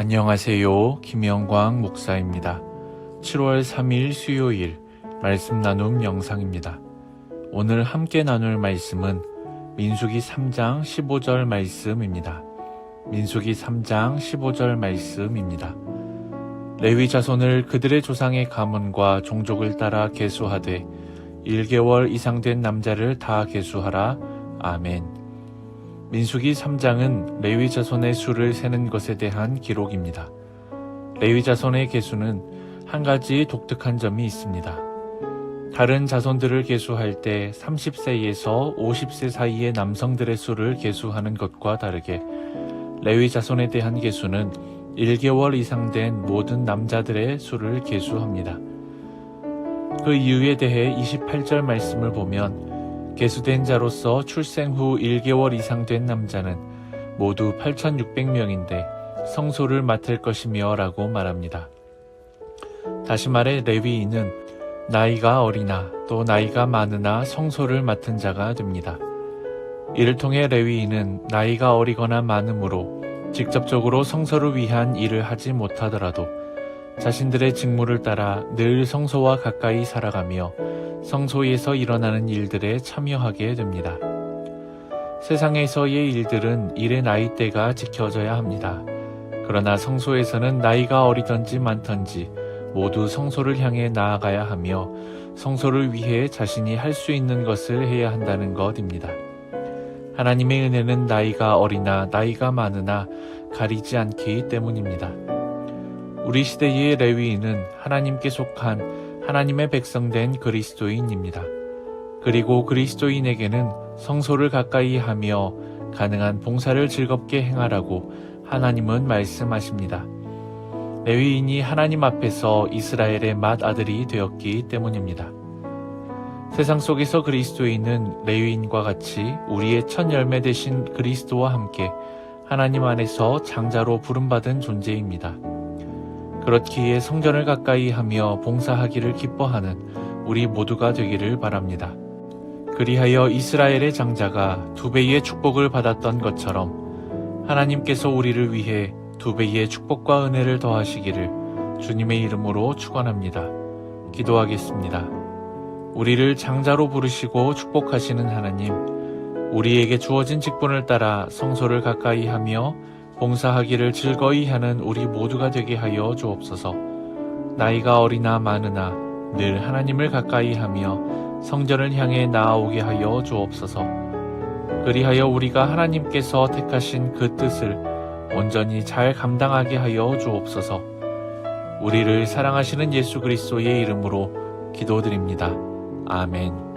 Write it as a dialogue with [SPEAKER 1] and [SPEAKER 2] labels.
[SPEAKER 1] 안녕하세요. 김영광 목사입니다. 7월 3일 수요일 말씀 나눔 영상입니다. 오늘 함께 나눌 말씀은 민수기 3장 15절 말씀입니다. 민수기 3장 15절 말씀입니다. 레위 자손을 그들의 조상의 가문과 종족을 따라 계수하되 1개월 이상 된 남자를 다 계수하라. 아멘. 민수기 3장은 레위 자손의 수를 세는 것에 대한 기록입니다. 레위 자손의 계수는 한 가지 독특한 점이 있습니다. 다른 자손들을 계수할 때 30세에서 50세 사이의 남성들의 수를 계수하는 것과 다르게 레위 자손에 대한 계수는 1개월 이상 된 모든 남자들의 수를 계수합니다. 그 이유에 대해 28절 말씀을 보면 계수된 자로서 출생 후 1개월 이상 된 남자는 모두 8,600명인데 성소를 맡을 것이며 라고 말합니다. 다시 말해 레위인은 나이가 어리나 또 나이가 많으나 성소를 맡은 자가 됩니다. 이를 통해 레위인은 나이가 어리거나 많으므로 직접적으로 성소를 위한 일을 하지 못하더라도 자신들의 직무를 따라 늘 성소와 가까이 살아가며 성소에서 일어나는 일들에 참여하게 됩니다. 세상에서의 일들은 일의 나이대가 지켜져야 합니다. 그러나 성소에서는 나이가 어리든지 많든지 모두 성소를 향해 나아가야 하며 성소를 위해 자신이 할 수 있는 것을 해야 한다는 것입니다. 하나님의 은혜는 나이가 어리나 나이가 많으나 가리지 않기 때문입니다. 우리 시대의 레위인은 하나님께 속한 하나님의 백성된 그리스도인입니다. 그리고 그리스도인에게는 성소를 가까이 하며 가능한 봉사를 즐겁게 행하라고 하나님은 말씀하십니다. 레위인이 하나님 앞에서 이스라엘의 맏아들이 되었기 때문입니다. 세상 속에서 그리스도인은 레위인과 같이 우리의 첫 열매 되신 그리스도와 함께 하나님 안에서 장자로 부름받은 존재입니다. 그렇기에 성전을 가까이 하며 봉사하기를 기뻐하는 우리 모두가 되기를 바랍니다. 그리하여 이스라엘의 장자가 두 배의 축복을 받았던 것처럼 하나님께서 우리를 위해 두 배의 축복과 은혜를 더하시기를 주님의 이름으로 축원합니다. 기도하겠습니다. 우리를 장자로 부르시고 축복하시는 하나님, 우리에게 주어진 직분을 따라 성소를 가까이 하며 봉사하기를 즐거이 하는 우리 모두가 되게 하여 주옵소서. 나이가 어리나 많으나 늘 하나님을 가까이 하며 성전을 향해 나아오게 하여 주옵소서. 그리하여 우리가 하나님께서 택하신 그 뜻을 온전히 잘 감당하게 하여 주옵소서. 우리를 사랑하시는 예수 그리스도의 이름으로 기도드립니다. 아멘.